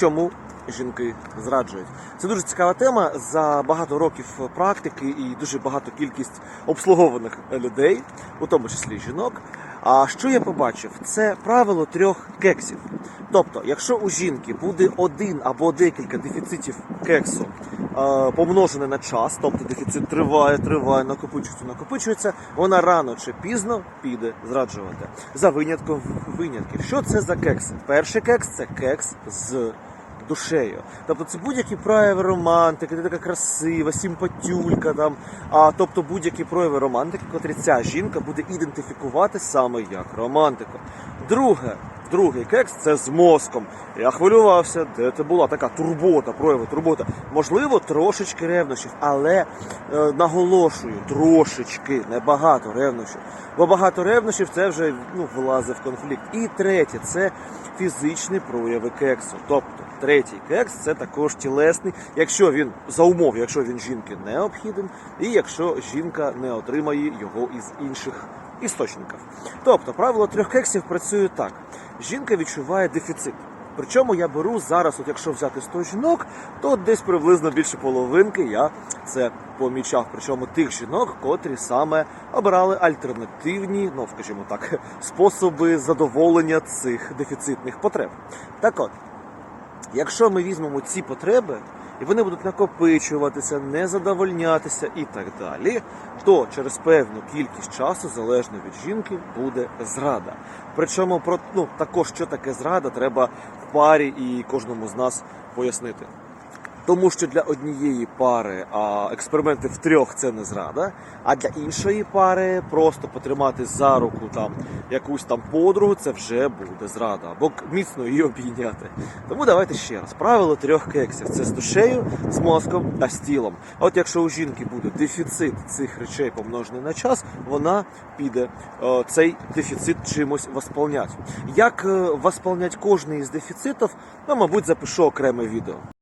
чому жінки зраджують. Це дуже цікава тема за багато років практики і дуже багато кількість обслугованих людей, у тому числі жінок. А що я побачив? Це правило трьох кексів. Тобто, якщо у жінки буде один або декілька дефіцитів кексу е, помножене на час, тобто дефіцит триває, триває, накопичується, накопичується, вона рано чи пізно піде зраджувати. За винятком винятків. Що це за кекси? Перший кекс це кекс з душею. Тобто це будь-які прояви романтики, ти така красива, симпатюлька там. А тобто будь-які прояви романтики, котрі ця жінка буде ідентифікувати саме як романтику. Друге, другий кекс це з мозком. Я хвилювався, де це була така турбота, прояви турбота. Можливо, трошечки ревнощів, але е, наголошую, трошечки, небагато ревнощів. Бо багато ревнощів це вже ну, влазить в конфлікт. І третє це фізичні прояви кексу. Тобто третій кекс це також тілесний, якщо він за умов, якщо він жінки необхіден, і якщо жінка не отримає його із інших істочників. Тобто правило трьох кексів працює так: жінка відчуває дефіцит. Причому я беру зараз, от якщо взяти 100 жінок, то десь приблизно більше половинки я це помічав. Причому тих жінок, котрі саме обирали альтернативні, ну скажімо так, способи задоволення цих дефіцитних потреб. Так от, якщо ми візьмемо ці потреби, і вони будуть накопичуватися, не задовольнятися і так далі, то через певну кількість часу, залежно від жінки, буде зрада. Причому про ну також що таке зрада, треба в парі і кожному з нас пояснити. Тому що для однієї пари а, експерименти в трьох це не зрада, а для іншої пари просто потримати за руку там якусь там подругу, це вже буде зрада, або міцно її обійняти. Тому давайте ще раз. Правило трьох кексів це з душею, з мозком та з тілом. А От якщо у жінки буде дефіцит цих речей помножений на час, вона піде е, цей дефіцит чимось восполнять. Як е, восполнять кожний із дефіцитів, ну, мабуть, запишу окреме відео.